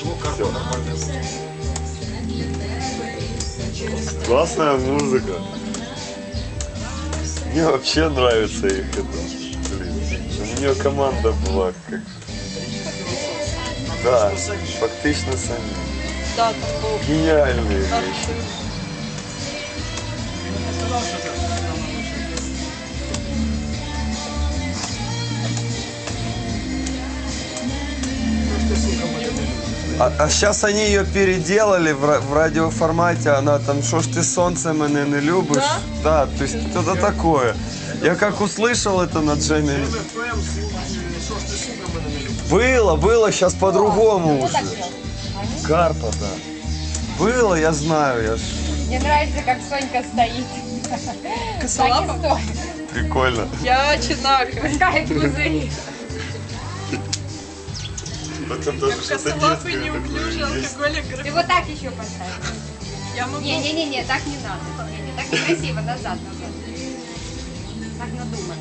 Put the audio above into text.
Ничего, карта нормальная. Классная музыка. Мне вообще нравится их это. Блин, у нее команда была как. Да, фактично самі. Да, там був А, а сейчас они ее переделали в, в радиоформате, она там «Что ж ты солнце мене не любишь?» Да, то есть это такое. Я как услышал это на джеме. Было, было, сейчас по-другому так уже. Карпа, да. Было, я знаю, я ж... Мне нравится, как Сонька стоит. Косолапа? Прикольно. Я чинаха. Пускает пузыри. Это даже Косолапый, неуклюжий, алкоголик. Ты вот так еще поставь. Я могу. Не-не-не, так не надо. Не, не, так некрасиво, назад, назад. Так надумано.